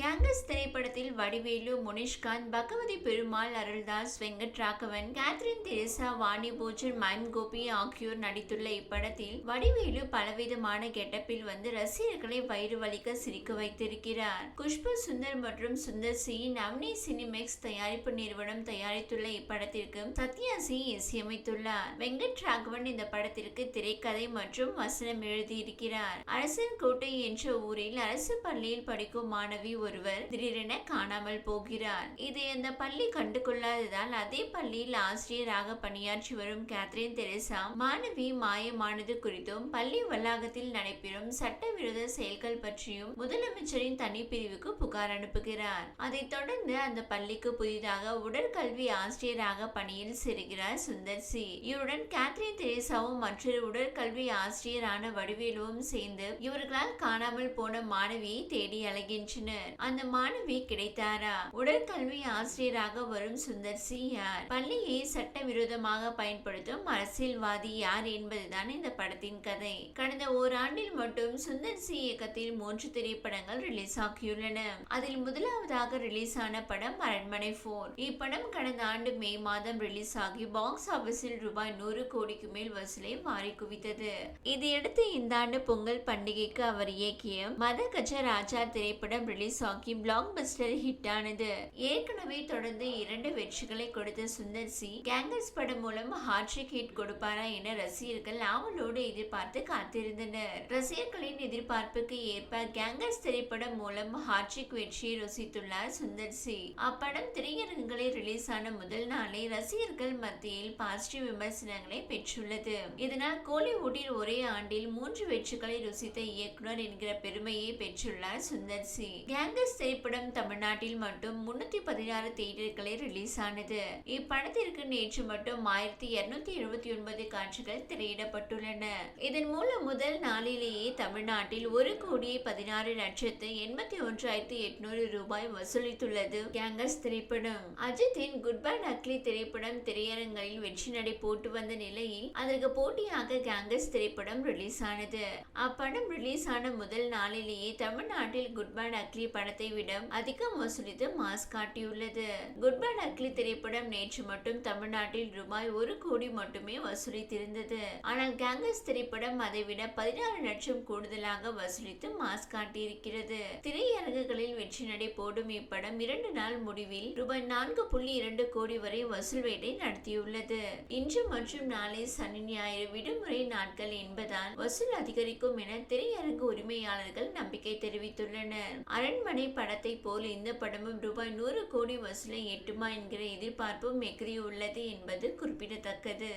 கேங்கஸ் திரைப்படத்தில் Vadivelu Munishkanth Bhagavathi Perumal Aruldass Venkat Raghavan Catherine Tresa Vani Bhojan mime Gopi ஆகியோர் நடித்துள்ள இப்படத்தில் வடிவேலு பலவிதமான கெட்டப்பில் வந்து ரசிகர்களை வயிறு வலிக்க சிரிக்க வைத்திருக்கிறார். குஷ்பு சுந்தர் மற்றும் சுந்தர் சி நவ்னி சினிமெக்ஸ் தயாரிப்பு நிறுவனம் தயாரித்துள்ள இப்படத்திற்கு சத்யா சி இசையமைத்துள்ளார். வெங்கட் ராகவன் இந்த படத்திற்கு திரைக்கதை மற்றும் வசனம் எழுதியிருக்கிறார். அரசன் கோட்டை என்ற ஊரில் அரசு பள்ளியில் படிக்கும் மாணவி ஒருவர் திடீரென காணாமல் போகிறார். இதை அந்த பள்ளி கண்டுகொள்ளாததால் அதே பள்ளியில் ஆசிரியராக பணியாற்றி வரும் கேத்ரின் தெரேசா மாணவி மாயமானது குறித்தும் பள்ளி வளாகத்தில் நடைபெறும் சட்டவிரோத செயல்கள் பற்றியும் முதலமைச்சரின் தனிப்பிரிவுக்கு புகார் அனுப்புகிறார். அதைத் தொடர்ந்து அந்த பள்ளிக்கு புதிதாக உடற்கல்வி ஆசிரியராக பணியில் சேர்கிறார் சுந்தர் சி. இவருடன் கேத்ரின் தெரேசாவும் மற்றொரு உடற்கல்வி ஆசிரியரான வடிவேலுவும் சேர்ந்து இவர்களால் காணாமல் போன மாணவியை தேடி அலைகின்றனர். அந்த மாணவி கிடைத்தாரா? உடற்கல்வி ஆசிரியராக வரும் சுந்தர் சி. யார் பள்ளியை சட்டவிரோதமாக பயன்படுத்தும் அரசியல்வாதி யார் என்பதுதான் இந்த படத்தின் கதை. கடந்த ஓராண்டில் மட்டும் சுந்தர் சி. இயக்கத்தில் மூன்று திரைப்படங்கள் ரிலீஸ் ஆகியுள்ளன. அதில் முதலாவதாக ரிலீஸ் ஆன படம் அரண்மனை போர். இப்படம் கடந்த ஆண்டு மே மாதம் ரிலீஸ் ஆகி பாக்ஸ் ஆபீஸில் ரூபாய் நூறு கோடிக்கு மேல் வசூலை மாறி குவித்தது. இதையடுத்து இந்த ஆண்டு பொங்கல் பண்டிகைக்கு அவர் இயக்கிய மத கஜ ராஜா திரைப்படம் ரிலீஸ் சாக்கி பிளாக் பஸ்டர் ஹிட் ஆனது ஏற்கனவே தொடர்ந்து இரண்டு வெற்றிகளை கொடுத்த சுந்தர் சி கேங்கர்ஸ் படம் மூலம் ஹாட்ரிக் ஹிட் கொடுப்பாரா என ரசிகர்கள் ஆவலோடு எதிர்பார்த்து காத்திருந்தனர். ரசிகர்களின் எதிர்பார்ப்புக்கு ஏற்ப கேங்கர்ஸ் திரைப்படம் மூலம் ஹாட்ரிக் வெற்றியை ருசித்துள்ளார் சுந்தர் சி. அப்படம் திரையரங்குகளில் ரிலீஸ் ஆன முதல் நாளே ரசிகர்கள் மத்தியில் பாசிட்டிவ் விமர்சனங்களை பெற்றுள்ளது. இதனால் கோலிவுட்டில் ஒரே ஆண்டில் மூன்று வெற்றிகளை ருசித்த இயக்குனர் என்கிற பெருமையை பெற்றுள்ளார் சுந்தர் சி. கேங்கர்ஸ் திரைப்படம் தமிழ்நாட்டில் மட்டும் முன்னூத்தி பதினாறு தியேட்டர்களில் ரிலீஸ் ஆனது. இப்படத்திற்கு நேற்று மட்டும் ஆயிரத்தி இருநூத்தி எழுபத்தி ஒன்பது காட்சிகள் திரையிடப்பட்டுள்ளன. இதன் மூலம் முதல் நாளிலேயே தமிழ்நாட்டில் ஒரு கோடியே பதினாறு லட்சத்து எண்பத்தி ஒன்றாயிரத்தி எட்நூறு ரூபாய் வசூலித்துள்ளது கேங்கர்ஸ் திரைப்படம். அஜித்தின் குட் பை அக்லி திரைப்படம் திரையரங்களில் வெற்றி நடை போட்டு வந்த நிலையில் அதற்கு போட்டியாக கேங்கஸ் திரைப்படம் ரிலீஸ் ஆனது. அப்படம் ரிலீஸ் ஆன முதல் நாளிலேயே தமிழ்நாட்டில் குட் பை அக்லி படத்தை விட அதிகம் வசூலித்து மாஸ் காட்டியுள்ளது. குட்பை நக்லி திரைப்படம் நேற்று மட்டும் தமிழ்நாட்டில் ரூபாய் ஒரு கோடி மட்டுமே வசூலித்திருந்தது. ஆனால் கேங்கஸ் திரைப்படம் அதைவிட பதினாறு லட்சம் கூடுதலாக வசூலித்து மாஸ் காட்டியிருக்கிறது. திரையரங்குகளில் வெற்றி நடை போடும் இப்படம் இரண்டு நாள் முடிவில் ரூபாய் நான்கு புள்ளி இரண்டு கோடி வரை வசூல் வேட்டை நடத்தியுள்ளது. இன்று மற்றும் நாளை சனி ஞாயிறு விடுமுறை நாட்கள் என்பதால் வசூல் அதிகரிக்கும் என திரையரங்கு உரிமையாளர்கள் நம்பிக்கை தெரிவித்துள்ளனர். அரண்மனை படத்தை போல் இந்த படமும் ரூபாய் நூறு கோடி வசூலை எட்டுமா என்கிற எதிர்பார்ப்பும் எகிரியுள்ளது என்பது குறிப்பிடத்தக்கது.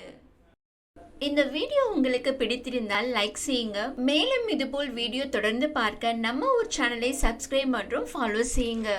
இந்த வீடியோ உங்களுக்கு பிடித்திருந்தால் லைக் செய்யுங்க. மேலும் இதுபோல் வீடியோ தொடர்ந்து பார்க்க நம்ம ஒரு சேனலை சப்ஸ்கிரைப் மற்றும் ஃபாலோ செய்யுங்க.